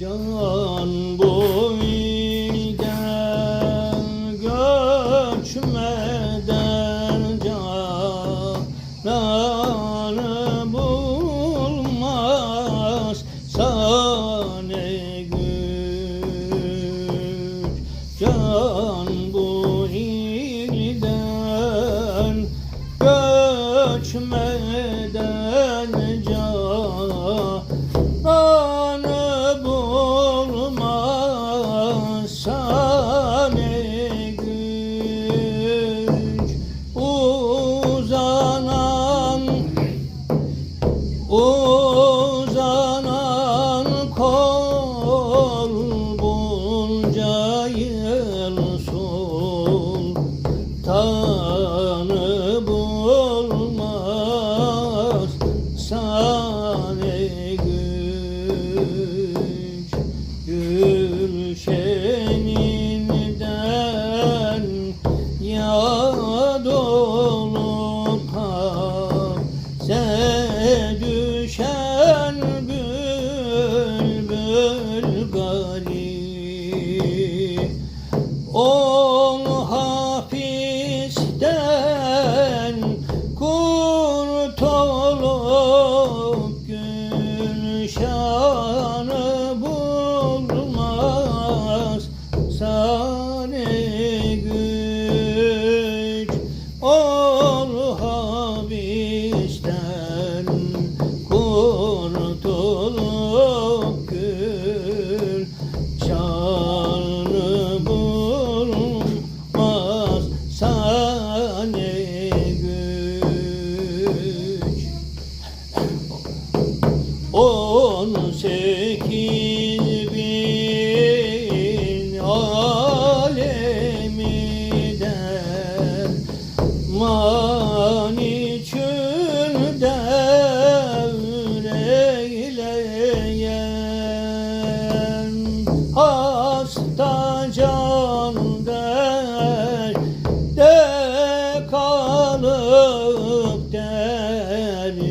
Can bu ilden göçmeden bulmaz. Sane güç On sekiz bin alemiden Mani devreyleyen Hasta can der de kalıp dermanı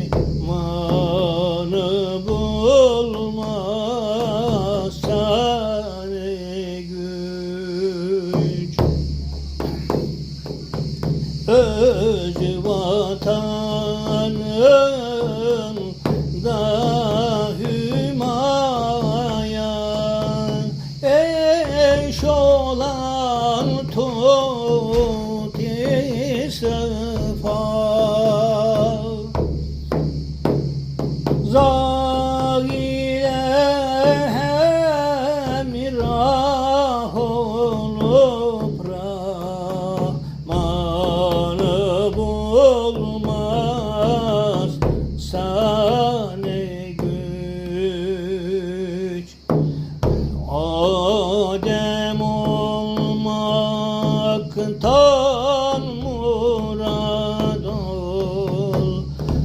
öz vatanın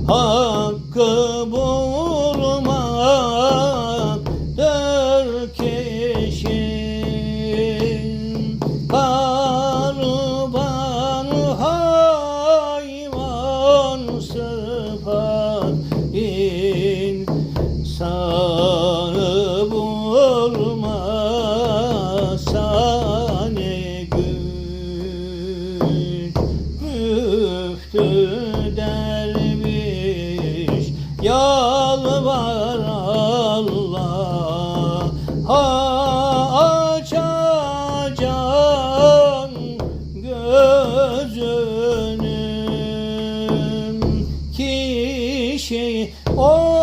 Hakkı bulmak dört kişin Allah açacan gözünün kişi ol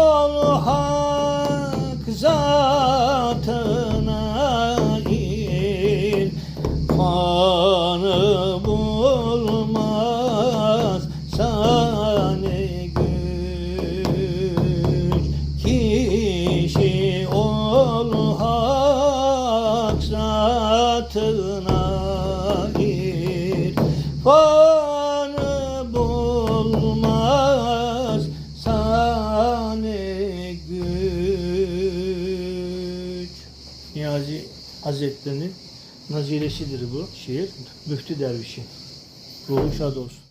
irfanı bulmaz sane güç Niyazi Hazretleri'nin nazilesidir bu şiir. Müftü dervişi. Ruhu şad olsun.